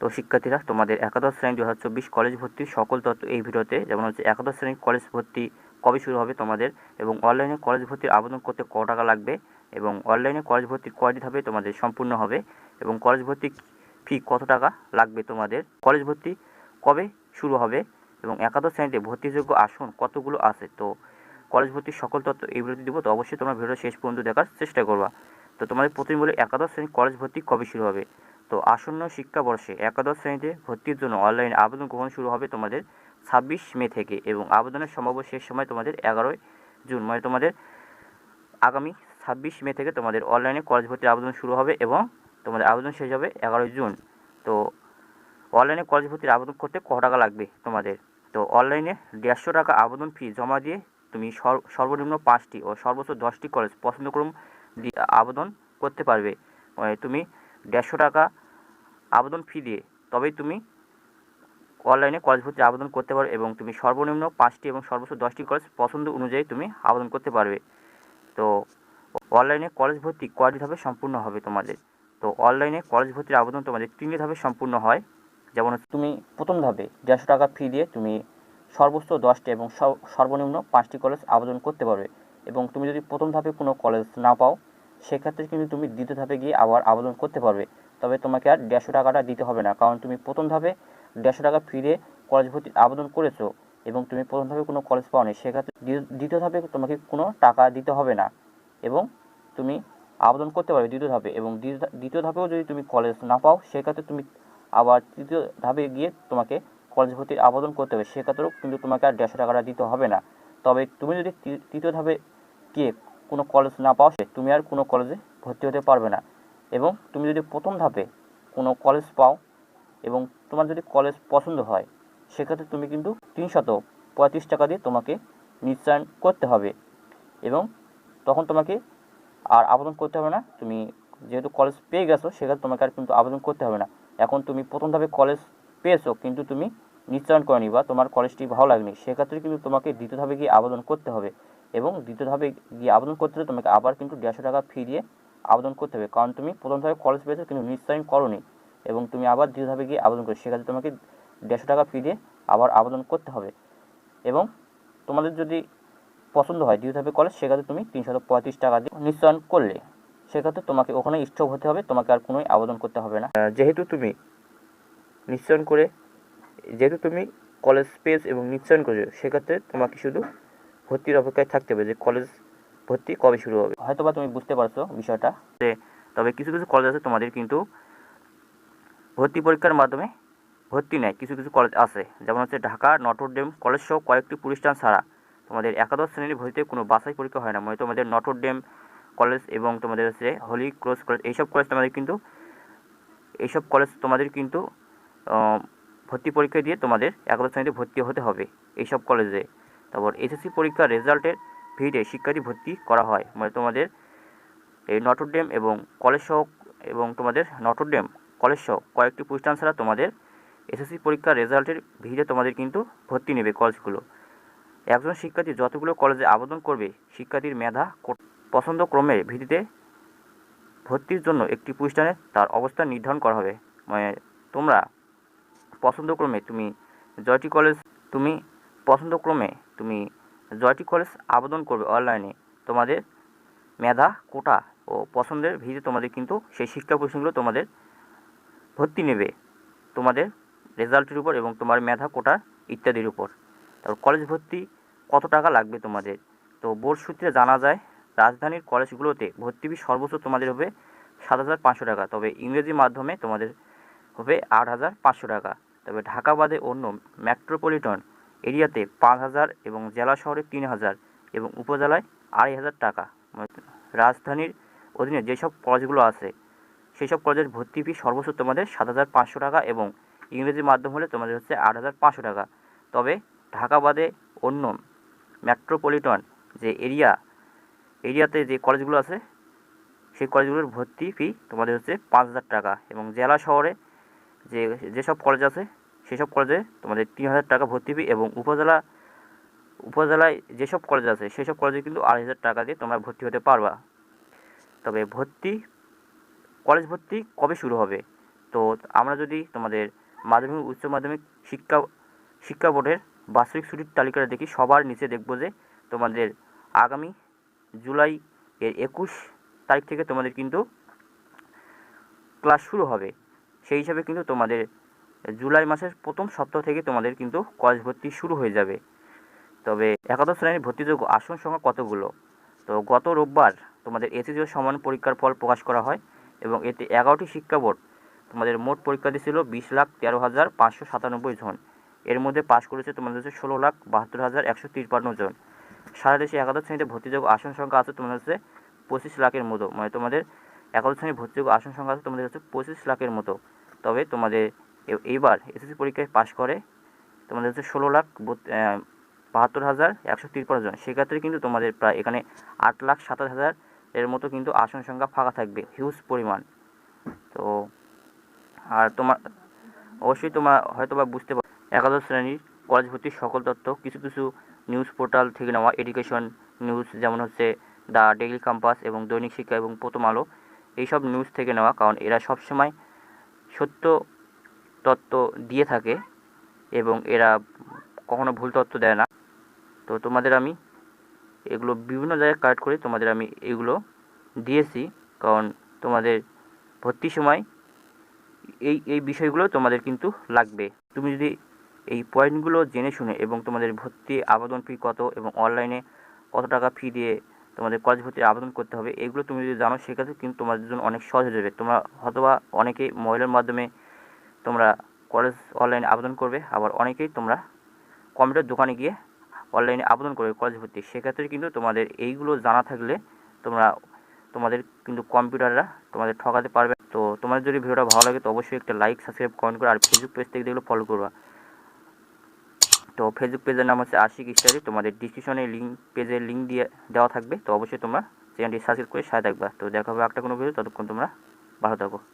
তো শিক্ষার্থীরা তোমাদের একাদশ শ্রেণি দু হাজার চব্বিশ কলেজ ভর্তির সকল তথ্য এই ভিডিওতে, যেমন হচ্ছে একাদশ শ্রেণি কলেজ ভর্তি কবে শুরু হবে তোমাদের এবং অনলাইনে কলেজ ভর্তির আবেদন করতে ক টাকা লাগবে এবং অনলাইনে কলেজ ভর্তির কয়টি ধাপে তোমাদের সম্পূর্ণ হবে এবং কলেজ ভর্তি ফি কত টাকা লাগবে তোমাদের, কলেজ ভর্তি কবে শুরু হবে এবং একাদশ শ্রেণীতে ভর্তিযোগ্য আসন কতগুলো আছে? তো কলেজ ভর্তির সকল তথ্য এই ভিডিওতে দিব, তো অবশ্যই তোমরা ভিডিও শেষ পর্যন্ত দেখার চেষ্টা করবা। তো তোমাদের প্রথমে বলে একাদশ শ্রেণি কলেজ ভর্তি কবে শুরু হবে? তো আসন্ন শিক্ষাবর্ষে একাদশ শ্রেণীতে ভর্তির জন্য অনলাইন আবেদন গ্রহণ শুরু হবে তোমাদের ছাব্বিশ মে থেকে এবং আবেদনের সম্ভাব্য শেষ সময় তোমাদের এগারোই জুন মানে তোমাদের আগামী ছাব্বিশ মে থেকে তোমাদের অনলাইনে কলেজ ভর্তির আবেদন শুরু হবে এবং তোমাদের আবেদন শেষ হবে এগারোই জুন। তো অনলাইনে কলেজ ভর্তির আবেদন করতে ক টাকা লাগবে তোমাদের? তো অনলাইনে দেড়শো টাকা আবেদন ফি জমা দিয়ে তুমি সর- সর্বনিম্ন পাঁচটি ও সর্বোচ্চ দশটি কলেজ পছন্দক্রম দিয়ে আবেদন করতে পারবে। মানে তুমি দেড়শো টাকা আবেদন ফি দিয়ে তবেই তুমি অনলাইনে কলেজ ভর্তির আবেদন করতে পারো এবং তুমি সর্বনিম্ন পাঁচটি এবং সর্বোচ্চ দশটি কলেজ পছন্দ অনুযায়ী তুমি আবেদন করতে পারবে। তো অনলাইনে কলেজ ভর্তি কয়টি ধাপে সম্পূর্ণ হবে তোমাদের। তো অনলাইনে কলেজ ভর্তির আবেদন তোমাদের তিনটি ধাপে সম্পূর্ণ হয়। যেমন তুমি প্রথম ধাপে দেড়শো টাকা ফি দিয়ে তুমি সর্বোচ্চ দশটি এবং সর্বনিম্ন পাঁচটি কলেজ আবেদন করতে পারবে এবং তুমি যদি প্রথম ধাপে কোনো কলেজ না পাও, সেক্ষেত্রে কিন্তু তুমি দ্বিতীয় ধাপে গিয়ে আবার আবেদন করতে পারবে। তবে তোমাকে আর দেড়শো টাকাটা দিতে হবে না। কারণ তুমি প্রথম ধাপে দেড়শো টাকা ফি দিয়ে কলেজ ভর্তির আবেদন করেছ এবং তুমি প্রথম ধাপে কোনো কলেজ পাওনি, সেক্ষেত্রে দ্বিতীয় ধাপে তোমাকে কোনো টাকা দিতে হবে না এবং তুমি আবেদন করতে পারবে দ্বিতীয় ধাপে এবং দ্বিতীয় ধাপেও যদি তুমি কলেজ না পাও, সেক্ষেত্রে তুমি আবার তৃতীয় ধাপে গিয়ে তোমাকে কলেজ ভর্তির আবেদন করতে হবে। সেক্ষেত্রেও কিন্তু তোমাকে আর দেড়শো টাকাটা দিতে হবে না। তবে তুমি যদি তৃতীয় ধাপে গিয়ে কোনো কলেজ না পাও, সে, তুমি আর কোনো কলেজে ভর্তি হতে পারবে না। এবং তুমি যদি প্রথম ধাপে কোনো কলেজ পাও এবং তোমার যদি কলেজ পছন্দ হয়, সেক্ষেত্রে তুমি কিন্তু তিনশত পঁয়ত্রিশ টাকা দিয়ে তোমাকে নিশ্চয়ন করতে হবে। এবং তখন তোমাকে আর আবেদন করতে হবে না। তুমি যেহেতু কলেজ পেয়ে গেছো, সেক্ষেত্রে তোমাকে আর কিন্তু আবেদন করতে হবে না। এখন তুমি প্রথম ধাপে কলেজ পেয়েছ, কিন্তু তুমি নিশ্চয়ন করেনি বা তোমার কলেজটি ভালো লাগেনি, সেক্ষেত্রে কিন্তু তোমাকে দ্বিতীয় ধাপে গিয়ে আবেদন করতে হবে। এবং দ্বিতীয় ধাপে গিয়ে আবেদন করতে হলে তোমাকে আবার কিন্তু দেড়শো টাকা ফি দিয়ে আবেদন করতে হবে। কারণ তুমি প্রথম ধাপে কলেজ পেয়েছ, কিন্তু নিশ্চয়ন করনি। এবং তুমি আবার দ্বিতীয় গিয়ে আবেদন করো। সেক্ষেত্রে তোমাকে দেড়শো টাকা ফি দিয়ে আবার আবেদন করতে হবে। এবং তোমাদের যদি পছন্দ হয় দ্বিতীয় কলেজ সেক্ষেত্রে তুমি তিনশত পঁয়ত্রিশ টাকা দিয়ে নিশ্চয়ন করলে। সেক্ষেত্রে তোমাকে ওখানে স্টক হতে হবে, তোমাকে আর কোনোই আবেদন করতে হবে না। যেহেতু তুমি নিশ্চয়ন করে, যেহেতু তুমি কলেজ পেজ এবং নিশ্চয়ন করেছ, সেক্ষেত্রে তোমাকে শুধু ভর্তির অপেক্ষায় থাকতে হবে যে কলেজ ভর্তি কবে শুরু হবে? হয়তোবা তুমি বুঝতে পারছ বিষয়টা যে তবে কিছু কিছু কলেজ আছে তোমাদের কিন্তু ভর্তি পরীক্ষার মাধ্যমে ভর্তি নেয়। কিছু কিছু কলেজ আছে। যেমন হচ্ছে ঢাকা, নটরডেম কলেজ সহ কয়েকটি প্রতিষ্ঠান ছাড়া তোমাদের একাদশ শ্রেণির ভর্তিতে কোনো বাছাই পরীক্ষা হয় না। মানে তোমাদের নটরডেম কলেজ এবং তোমাদের হচ্ছে হলি ক্রস কলেজ এইসব কলেজ তোমাদের কিন্তু এইসব কলেজ তোমাদের কিন্তু ভর্তি পরীক্ষা দিয়ে তোমাদের একাদশ শ্রেণীতে ভর্তি হতে হবে এইসব কলেজে তারপর এসএসসি পরীক্ষার রেজাল্টের ভিড়ে শিক্ষার্থী ভর্তি করা হয়। মানে তোমাদের এই নটরডেম এবং কলেজ সহ এবং তোমাদের নটরডেম কলেজ সহ কয়েকটি প্রতিষ্ঠান ছাড়া তোমাদের এসএসসি পরীক্ষার রেজাল্টের ভিড়ে তোমাদের কিন্তু ভর্তি নেবে কলেজগুলো। একজন শিক্ষার্থী যতগুলো কলেজে আবেদন করবে, শিক্ষার্থীর মেধা পছন্দ ক্রমের ভিত্তিতে ভর্তির জন্য একটি প্রতিষ্ঠানে তার অবস্থান নির্ধারণ করা হবে। মানে তোমরা পছন্দক্রমে তুমি জয়টি কলেজ, তুমি পছন্দক্রমে তুমি জয়টি কলেজ আবেদন করবে অনলাইনে তোমাদের মেধা, কোটা ও পছন্দের ভিত্তিতে তোমাদের কিন্তু সেই শিক্ষা প্রতিষ্ঠানগুলো তোমাদের ভর্তি নেবে। তোমাদের রেজাল্টের উপর এবং তোমার মেধা, কোটা ইত্যাদির উপর। তারপর কলেজ ভর্তি কত টাকা লাগবে তোমাদের? তো বোর্ড সূত্রে জানা যায়, রাজধানীর কলেজগুলোতে ভর্তি ফি সর্বোচ্চ তোমাদের হবে সাত হাজার পাঁচশো টাকা, তবে ইংরেজি মাধ্যমে তোমাদের হবে আট হাজার পাঁচশো টাকা। তবে ঢাকা বাদে অন্য মেট্রোপলিটন এরিয়াতে পাঁচ হাজার এবং জেলা শহরে তিন হাজার এবং উপজেলায় আড়াই হাজার টাকা। রাজধানীর অধীনে যেসব কলেজগুলো আছে সেই সব কলেজের ভর্তি ফি সর্বোচ্চ তোমাদের সাত হাজার পাঁচশো টাকা এবং ইংরেজি মাধ্যম হলে তোমাদের হচ্ছে আট হাজার পাঁচশো টাকা। তবে ঢাকা বাদে অন্য মেট্রোপলিটন যে এরিয়া এরিয়াতে যে কলেজগুলো আছে, সেই কলেজগুলোর ভর্তি ফি তোমাদের হচ্ছে পাঁচ হাজার টাকা এবং জেলা শহরে যে, যেসব কলেজ আছে সেসব কলেজে তোমাদের তিন হাজার টাকা ভর্তি ফি এবং উপজেলা, উপজেলায় যেসব কলেজ আছে, সেসব কলেজে কিন্তু আড়াই হাজার টাকা দিয়ে তোমরা ভর্তি হতে পারবা। তবে ভর্তি কলেজ ভর্তি কবে শুরু হবে? তো আমরা যদি তোমাদের মাধ্যমিক, উচ্চ মাধ্যমিক শিক্ষা শিক্ষা বোর্ডের বার্ষিক ছুটির তালিকাটা দেখি, সবার নিচে দেখব যে তোমাদের আগামী জুলাই এর একুশ তারিখ থেকে তোমাদের কিন্তু ক্লাস শুরু হবে। সেই হিসাবে কিন্তু তোমাদের জুলাই মাসের প্রথম সপ্তাহ থেকে তোমাদের কিন্তু কলেজ ভর্তি শুরু হয়ে যাবে। তবে একাদশ শ্রেণির ভর্তিযোগ্য আসন সংখ্যা কতগুলো? তো গত রোববার তোমাদের এসএসসি সমান পরীক্ষার ফল প্রকাশ করা হয় এবং এতে এগারোটি শিক্ষা বোর্ড তোমাদের মোট পরীক্ষা দিয়েছিল বিশ লাখ তেরো হাজার পাঁচশো সাতানব্বই জন। এর মধ্যে পাশ করেছে তোমাদের হচ্ছে ষোলো লাখ বাহাত্তর হাজার একশো তিপ্পান্ন জন। সারা দেশে একাদশ শ্রেণীতে ভর্তিযোগ্য আসন সংখ্যা আছে তোমাদের হচ্ছে পঁচিশ লাখের মতো। মানে তোমাদের একাদশ শ্রেণির ভর্তিযোগ্য আসন সংখ্যা আছে তোমাদের হচ্ছে পঁচিশ লাখের মতো। তবে তোমাদের এইবার এসএসসি পরীক্ষায় পাশ করে তোমাদের হচ্ছে ষোলো লাখ বাহাত্তর হাজার একশো তিপ্পান্ন জন। সেক্ষেত্রে কিন্তু তোমাদের প্রায় এখানে আট লাখ সাতাশ হাজার এর মতো কিন্তু আসন সংখ্যা ফাঁকা থাকবে হিউজ পরিমাণ। তো আর তোমার, অবশ্যই তোমার হয়তো বা বুঝতে পার একাদশ শ্রেণির কলেজ ভর্তির সকল তথ্য, কিছু কিছু নিউজ পোর্টাল থেকে নেওয়া এডুকেশন নিউজ যেমন হচ্ছে দ্য ডেইলি ক্যাম্পাস এবং দৈনিক শিক্ষা এবং প্রথম আলো, এইসব নিউজ থেকে নেওয়া, কারণ এরা সবসময় সত্য তথ্য দিয়ে থাকে এবং এরা কখনো ভুল তথ্য দেয় না। তো তোমাদের আমি এগুলো বিভিন্ন জায়গায় কালেক্ট করে তোমাদের আমি এগুলো দিয়েছি, কারণ তোমাদের ভর্তির সময় এই এই বিষয়গুলো তোমাদের কিন্তু লাগবে। তুমি যদি এই পয়েন্টগুলো জেনে শুনে এবং তোমাদের ভর্তি আবেদন ফি কত এবং অনলাইনে কত টাকা ফি দিয়ে তোমাদের কলেজ ভর্তির আবেদন করতে হবে, এগুলো তুমি যদি জানো, সেক্ষেত্রে কিন্তু তোমাদের জন্য অনেক সহজ হয়ে যাবে। তোমরা হয়তোবা অনেকেই মোবাইলের মাধ্যমে তোমরা কলেজ অনলাইনে আবেদন করবে। আবার অনেকেই তোমরা কম্পিউটার দোকানে গিয়ে অনলাইনে আবেদন করবে কলেজ ভর্তি। সেক্ষেত্রে কিন্তু তোমাদের এইগুলো জানা থাকলে তোমরা, তোমাদের কিন্তু কম্পিউটাররা তোমাদের ঠকাতে পারবে। তো তোমাদের যদি ভিডিওটা ভালো লাগে তো অবশ্যই একটা লাইক সাবস্ক্রাইব কমেন্ট করে আর ফেসবুক পেজ থেকে দেখলে ফলো করবা। তো ফেসবুক পেজের নাম হচ্ছে আশিক স্টাডি। তোমাদের ডিসক্রিপশনে লিঙ্ক পেজের লিঙ্ক দিয়ে দেওয়া থাকবে। তো অবশ্যই তোমরা চ্যানেলটি সাবস্ক্রাইব করে সাথে থাকবা। তো দেখা হবে একটা কোনো ভিডিও ততক্ষণ তোমরা ভালো থাকো।